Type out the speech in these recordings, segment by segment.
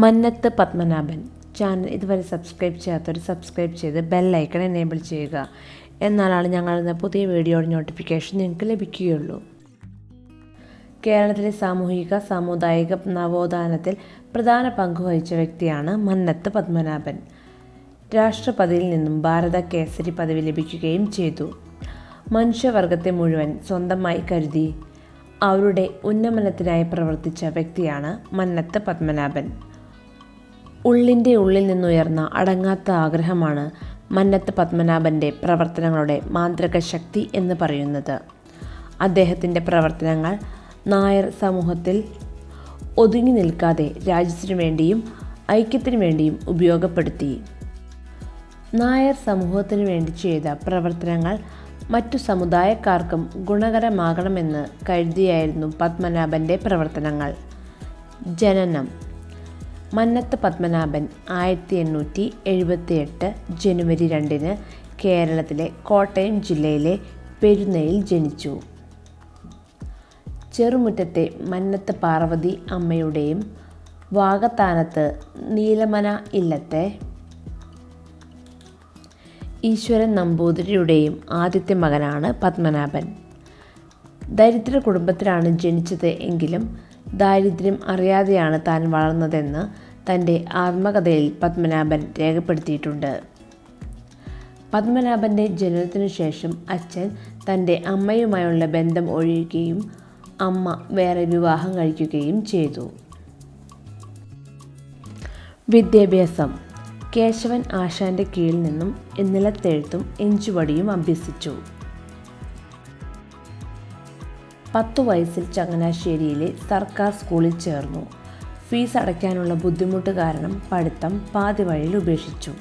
Mannath Padmanabhan. Channel ഇതുവരെ subscribe ചെയ്യാത്തവർ subscribe ചെയ്ത് ബെല്ലൈക്കൺ എനേബിൾ ചെയ്യുക. എന്നാലാണ് ഞങ്ങളുടെ പുതിയ വീഡിയോയുടെ നോട്ടിഫിക്കേഷൻ നിങ്ങൾക്ക് ലഭിക്കുകയുള്ളൂ. കേരളത്തിലെ സാമൂഹിക സാമുദായിക നവോത്ഥാനത്തിൽ പ്രധാന പങ്കുവഹിച്ച വ്യക്തിയാണ് മന്നത്ത് പത്മനാഭൻ. രാഷ്ട്രപതിയിൽ നിന്നും ഭാരത കേസരി പദവി ലഭിക്കുകയും ചെയ്തു. മനുഷ്യവർഗത്തെ മുഴുവൻ സ്വന്തമായി കരുതി അവരുടെ ഉന്നമനത്തിനായി പ്രവർത്തിച്ച വ്യക്തിയാണ് മന്നത്ത് പത്മനാഭൻ. ഉള്ളിന്റെ ഉള്ളിൽ നിന്നുയർന്ന അടങ്ങാത്ത ആഗ്രഹമാണ് മന്നത്ത് പത്മനാഭന്റെ പ്രവർത്തനങ്ങളുടെ മാന്ത്രിക ശക്തി എന്ന് പറയുന്നത്. അദ്ദേഹത്തിന്റെ പ്രവർത്തനങ്ങൾ നായർ സമൂഹത്തിൽ ഒതുങ്ങി നിൽക്കാതെ രാജ്യത്തിനു വേണ്ടിയും ഐക്യത്തിനു വേണ്ടിയും ഉപയോഗപ്പെടുത്തി. നായർ സമൂഹത്തിനു വേണ്ടി ചെയ്ത പ്രവർത്തനങ്ങൾ മറ്റു സമുദായക്കാർക്കും ഗുണകരമാകണമെന്ന് കരുതിയായിരുന്നു പത്മനാഭന്റെ പ്രവർത്തനങ്ങൾ. ജനനം. മന്നത്ത് പത്മനാഭൻ ആയിരത്തി എണ്ണൂറ്റി എഴുപത്തി എട്ട് ജനുവരി രണ്ടിന് കേരളത്തിലെ കോട്ടയം ജില്ലയിലെ പെരുന്നയിൽ ജനിച്ചു. ചെറുമുറ്റത്തെ മന്നത്ത് പാർവതി അമ്മയുടെയും വാകത്താനത്ത് നീലമന ഇല്ലത്തെ ഈശ്വരൻ നമ്പൂതിരിയുടെയും ആദ്യത്തെ മകനാണ് പത്മനാഭൻ. ദരിദ്ര കുടുംബത്തിലാണ് ജനിച്ചത് എങ്കിലും ദാരിദ്ര്യം അറിയാതെയാണ് താൻ വളർന്നതെന്ന് തന്റെ ആത്മകഥയിൽ പത്മനാഭൻ രേഖപ്പെടുത്തിയിട്ടുണ്ട്. പത്മനാഭന്റെ ജനനത്തിനു ശേഷം അച്ഛൻ തന്റെ അമ്മയുമായുള്ള ബന്ധം ഒഴിയുകയും അമ്മ വേറെ വിവാഹം കഴിക്കുകയും ചെയ്തു. വിദ്യാഭ്യാസം. കേശവൻ ആശാന്റെ കീഴിൽ നിന്നും നിലത്തെഴുത്തും എഞ്ചുവടിയും അഭ്യസിച്ചു. പത്തു വയസ്സിൽ ചങ്ങനാശ്ശേരിയിലെ സർക്കാർ സ്കൂളിൽ ചേർന്നു. ഫീസ് അടയ്ക്കാനുള്ള ബുദ്ധിമുട്ട് കാരണം പഠിത്തം പാതി വഴിയിൽ ഉപേക്ഷിച്ചു.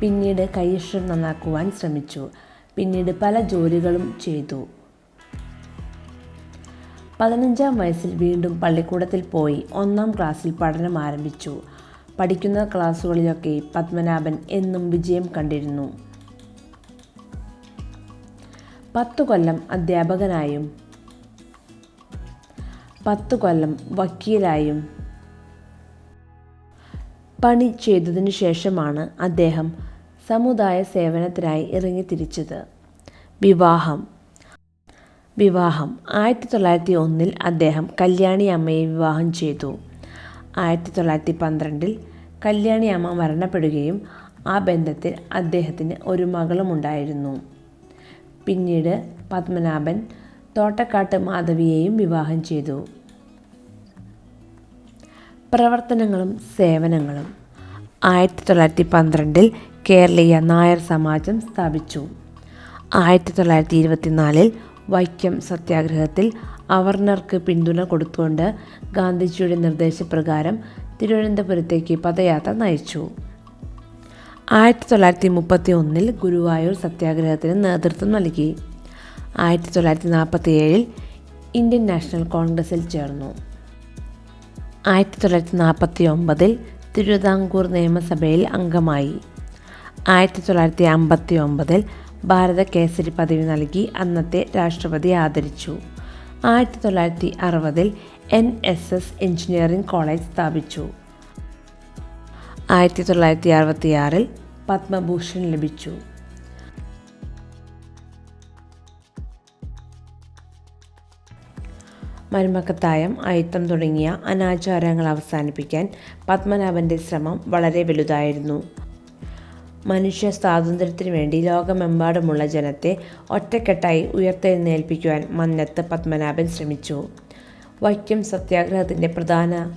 പിന്നീട് കൈയക്ഷരം നന്നാക്കുവാൻ ശ്രമിച്ചു. പിന്നീട് പല ജോലികളും ചെയ്തു. പതിനഞ്ചാം വയസ്സിൽ വീണ്ടും പള്ളിക്കൂടത്തിൽ പോയി ഒന്നാം ക്ലാസ്സിൽ പഠനം ആരംഭിച്ചു. പഠിക്കുന്ന ക്ലാസ്സുകളിലൊക്കെ പത്മനാഭൻ എന്നും വിജയം കണ്ടിരുന്നു. പത്തു കൊല്ലം അധ്യാപകനായും പത്തു കൊല്ലം വക്കീലായും പണി ചെയ്തതിനു ശേഷമാണ് അദ്ദേഹം സമുദായ സേവനത്തിനായി ഇറങ്ങിത്തിരിച്ചത്. വിവാഹം. വിവാഹം. ആയിരത്തി തൊള്ളായിരത്തി ഒന്നിൽ അദ്ദേഹം കല്യാണി അമ്മയെ വിവാഹം ചെയ്തു. ആയിരത്തി തൊള്ളായിരത്തി പന്ത്രണ്ടിൽ കല്യാണി അമ്മ മരണപ്പെടുകയും ആ ബന്ധത്തിൽ അദ്ദേഹത്തിന് ഒരു മകളുമുണ്ടായിരുന്നു. പിന്നീട് പത്മനാഭൻ തോട്ടക്കാട്ട് മാധവിയെയും വിവാഹം ചെയ്തു. പ്രവർത്തനങ്ങളും സേവനങ്ങളും ആയിരത്തി തൊള്ളായിരത്തി പന്ത്രണ്ടിൽ കേരളീയ നായർ സമാജം സ്ഥാപിച്ചു. ആയിരത്തി തൊള്ളായിരത്തി ഇരുപത്തിനാലിൽ വൈക്കം സത്യാഗ്രഹത്തിൽ അവർണർക്ക് പിന്തുണ കൊടുത്തുകൊണ്ട് ഗാന്ധിജിയുടെ നിർദ്ദേശപ്രകാരം തിരുവനന്തപുരത്തേക്ക് പദയാത്ര നയിച്ചു. ആയിരത്തി തൊള്ളായിരത്തി മുപ്പത്തി ഒന്നിൽ ഗുരുവായൂർ സത്യാഗ്രഹത്തിന് നേതൃത്വം നൽകി. ആയിരത്തി തൊള്ളായിരത്തി നാൽപ്പത്തി ഏഴിൽ ഇന്ത്യൻ നാഷണൽ കോൺഗ്രസിൽ ചേർന്നു. ആയിരത്തി തൊള്ളായിരത്തി നാൽപ്പത്തി ഒമ്പതിൽ തിരുവിതാംകൂർ നിയമസഭയിൽ അംഗമായി. ആയിരത്തി തൊള്ളായിരത്തി അമ്പത്തി ഒമ്പതിൽ ഭാരത കേസരി പദവി നൽകി അന്നത്തെ രാഷ്ട്രപതി ആദരിച്ചു. ആയിരത്തി തൊള്ളായിരത്തി അറുപതിൽ N S S engineering college സ്ഥാപിച്ചു. ആയിരത്തി തൊള്ളായിരത്തി അറുപത്തിയാറിൽ പത്മഭൂഷൺ ലഭിച്ചു. മരുമക്കത്തായം അയിത്തം തുടങ്ങിയ അനാചാരങ്ങൾ അവസാനിപ്പിക്കാൻ പത്മനാഭന്റെ ശ്രമം വളരെ വലുതായിരുന്നു. മനുഷ്യ സ്വാതന്ത്ര്യത്തിനു വേണ്ടി ലോകമെമ്പാടുമുള്ള ജനത്തെ ഒറ്റക്കെട്ടായി ഉയർത്തെഴുന്നേൽപ്പിക്കുവാൻ മന്നത്ത് പത്മനാഭൻ ശ്രമിച്ചു. വൈക്കം സത്യാഗ്രഹത്തിന്റെ പ്രധാന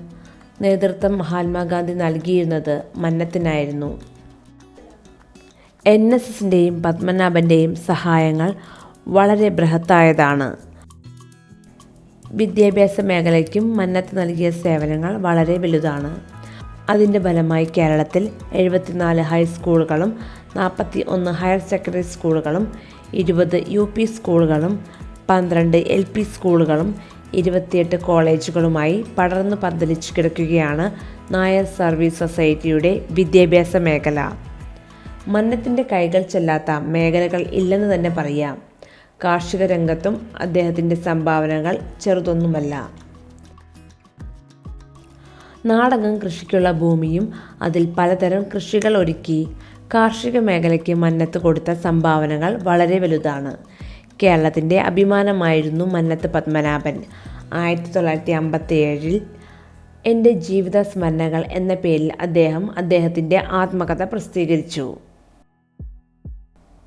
നേതൃത്വം മഹാത്മാഗാന്ധി നൽകിയിരുന്നത് മന്നത്തിനായിരുന്നു. എൻ എസ് എസിന്റെയും പത്മനാഭന്റെയും സഹായങ്ങൾ വളരെ ബൃഹത്തായതാണ്. വിദ്യാഭ്യാസ മേഖലയ്ക്കും മന്നത്ത് നൽകിയ സേവനങ്ങൾ വളരെ വലുതാണ്. അതിന്റെ ഫലമായി കേരളത്തിൽ എഴുപത്തിനാല് ഹൈസ്കൂളുകളും നാൽപ്പത്തി ഒന്ന് ഹയർ സെക്കൻഡറി സ്കൂളുകളും ഇരുപത് യു പി സ്കൂളുകളും പന്ത്രണ്ട് എൽ പി സ്കൂളുകളും ഇരുപത്തിയെട്ട് കോളേജുകളുമായി പടർന്നു പന്തലിച്ചു കിടക്കുകയാണ് നായർ സർവീസ് സൊസൈറ്റിയുടെ വിദ്യാഭ്യാസ മേഖല. മന്നത്തിന്റെ കൈകൾ ചെല്ലാത്ത മേഖലകൾ ഇല്ലെന്ന് തന്നെ പറയാം. കാർഷിക രംഗത്തും അദ്ദേഹത്തിന്റെ സംഭാവനകൾ ചെറുതൊന്നുമല്ല. നാടകം കൃഷിക്കുള്ള ഭൂമിയും അതിൽ പലതരം കൃഷികൾ ഒരുക്കി കാർഷിക മേഖലയ്ക്ക് മന്നത്ത് കൊടുത്ത സംഭാവനകൾ വളരെ വലുതാണ്. കേരളത്തിന്റെ അഭിമാനമായിരുന്നു മന്നത്ത് പത്മനാഭൻ. ആയിരത്തി തൊള്ളായിരത്തി അമ്പത്തി ഏഴിൽ എന്റെ ജീവിത സ്മരണകൾ എന്ന പേരിൽ അദ്ദേഹം അദ്ദേഹത്തിന്റെ ആത്മകഥ പ്രസിദ്ധീകരിച്ചു.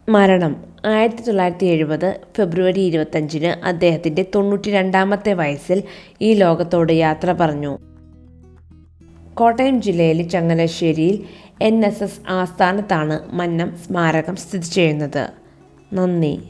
മരണം. ആയിരത്തി തൊള്ളായിരത്തി എഴുപത് ഫെബ്രുവരി ഇരുപത്തഞ്ചിന് അദ്ദേഹത്തിന്റെ തൊണ്ണൂറ്റി രണ്ടാമത്തെ വയസ്സിൽ ഈ ലോകത്തോട് യാത്ര പറഞ്ഞു. കോട്ടയം ജില്ലയിലെ ചങ്ങനാശ്ശേരിയിൽ എൻ എസ് എസ് ആസ്ഥാനത്താണ് മന്നം സ്മാരകം സ്ഥിതി ചെയ്യുന്നത്. നന്ദി.